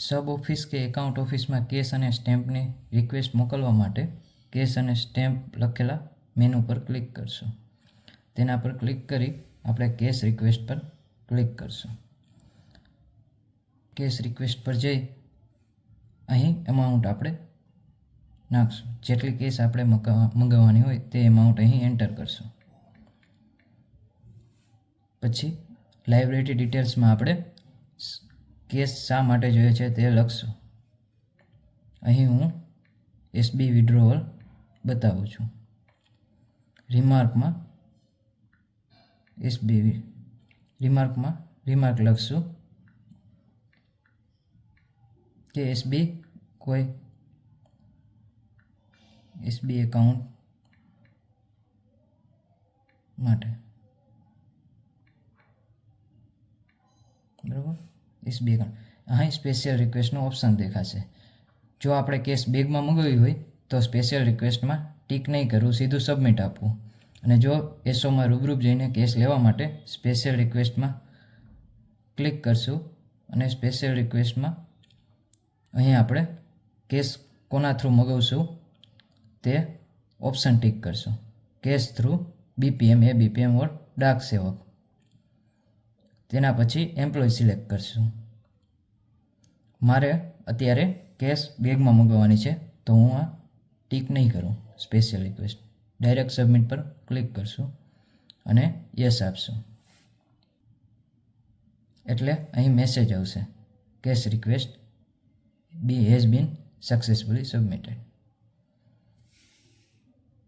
સબ office કે account ઓફિસમાં case અને સ્ટેમ્પની રિક્વેસ્ટ મોકલવા માટે કેસ અને સ્ટેમ્પ લખેલા મેનુ પર ક્લિક કરશો. તેના પર ક્લિક કરી આપણે કેસ રિક્વેસ્ટ પર ક્લિક કરશું. કેસ રિક્વેસ્ટ પર જઈ અહીં એમાઉન્ટ આપણે નાખશું. જેટલી કેસ આપણે મગાવવા મંગાવવાની હોય તે એમાઉન્ટ અહીં એન્ટર કરશું. પછી લાઇબ્રેરી ડિટેલ્સમાં આપણે કેસ શા માટે જોઈએ છે તે લખશું. અહીં હું એસબી વિડ્રોવલ બતાવું છું. રિમાર્કમાં એસબી રિમાર્કમાં રિમાર્ક લખશું. કે એસબી કોઈ એસબી એકાઉન્ટ માટે. બરાબર? એસબી બેગણ અહીં સ્પેશિયલ રિક્વેસ્ટનો ઓપ્શન દેખાશે. જો આપણે કેસ બેગમાં મંગાવી હોય, તો સ્પેશિયલ રિક્વેસ્ટમાં ટીક નહીં કરવું, સીધું સબમિટ આપવું. અને જો એસોમાં રૂબરૂપ જઈને કેસ લેવા માટે સ્પેશિયલ રિક્વેસ્ટમાં ક્લિક કરશું, અને સ્પેશિયલ રિક્વેસ્ટમાં અહીં આપણે કેસ કોના થ્રુ મગાવશું, તે ઓપ્શન ટીક કરશું. કેસ થ્રુ બીપીએમ એ બીપીએમ ઓર ડાક સેવક. તેના પછી એમ્પ્લોય સિલેક્ટ કરશું. મારે અત્યારે કેશ બેગમાં મંગાવવાની છે, તો હું આ ટીક નહીં કરું. સ્પેશિયલ રિક્વેસ્ટ ડાયરેક્ટ સબમિટ પર ક્લિક કરશું અને યસ આપશું. એટલે અહીં મેસેજ આવશે. Case request be has been successfully submitted